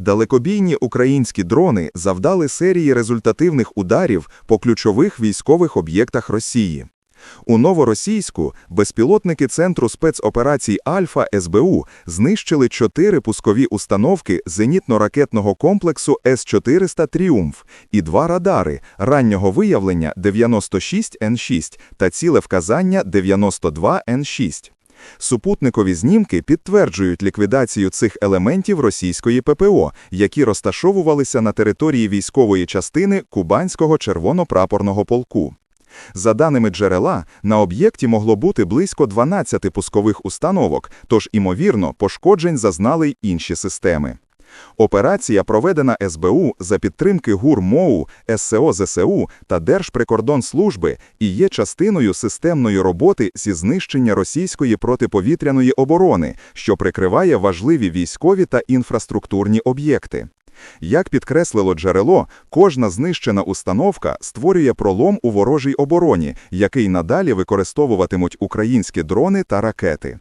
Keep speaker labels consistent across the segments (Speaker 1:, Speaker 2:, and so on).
Speaker 1: Далекобійні українські дрони завдали серії результативних ударів по ключових військових об'єктах Росії. У Новоросійську безпілотники Центру спецоперацій Альфа СБУ знищили чотири пускові установки зенітно-ракетного комплексу С-400 «Тріумф» і два радари раннього виявлення 96Н6 та ціле вказання 92Н6. Супутникові знімки підтверджують ліквідацію цих елементів російської ППО, які розташовувалися на території військової частини Кубанського червоно-прапорного полку. За даними джерела, на об'єкті могло бути близько 12 пускових установок, тож, імовірно, пошкоджень зазнали й інші системи. Операція проведена СБУ за підтримки ГУР МОУ, ССО ЗСУ та Держприкордонслужби і є частиною системної роботи зі знищення російської протиповітряної оборони, що прикриває важливі військові та інфраструктурні об'єкти. Як підкреслило джерело, кожна знищена установка створює пролом у ворожій обороні, який надалі використовуватимуть українські дрони та ракети.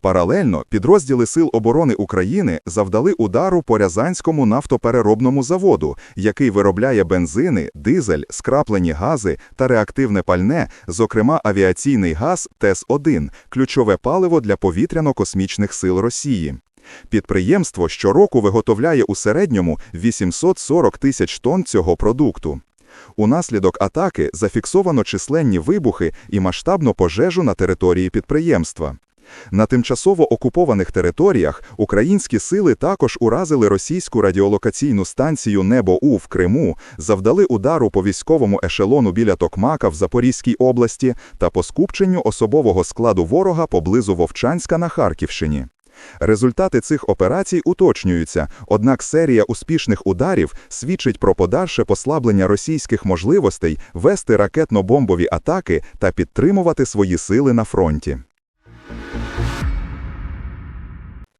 Speaker 1: Паралельно підрозділи Сил оборони України завдали удару по Рязанському нафтопереробному заводу, який виробляє бензини, дизель, скраплені гази та реактивне пальне, зокрема авіаційний газ ТЕС-1, ключове паливо для повітряно-космічних сил Росії. Підприємство щороку виготовляє у середньому 840 тисяч тонн цього продукту. Унаслідок атаки зафіксовано численні вибухи і масштабну пожежу на території підприємства. На тимчасово окупованих територіях українські сили також уразили російську радіолокаційну станцію Небо-У в Криму, завдали удару по військовому ешелону біля Токмака в Запорізькій області та по скупченню особового складу ворога поблизу Вовчанська на Харківщині. Результати цих операцій уточнюються, однак серія успішних ударів свідчить про подальше послаблення російських можливостей вести ракетно-бомбові атаки та підтримувати свої сили на фронті.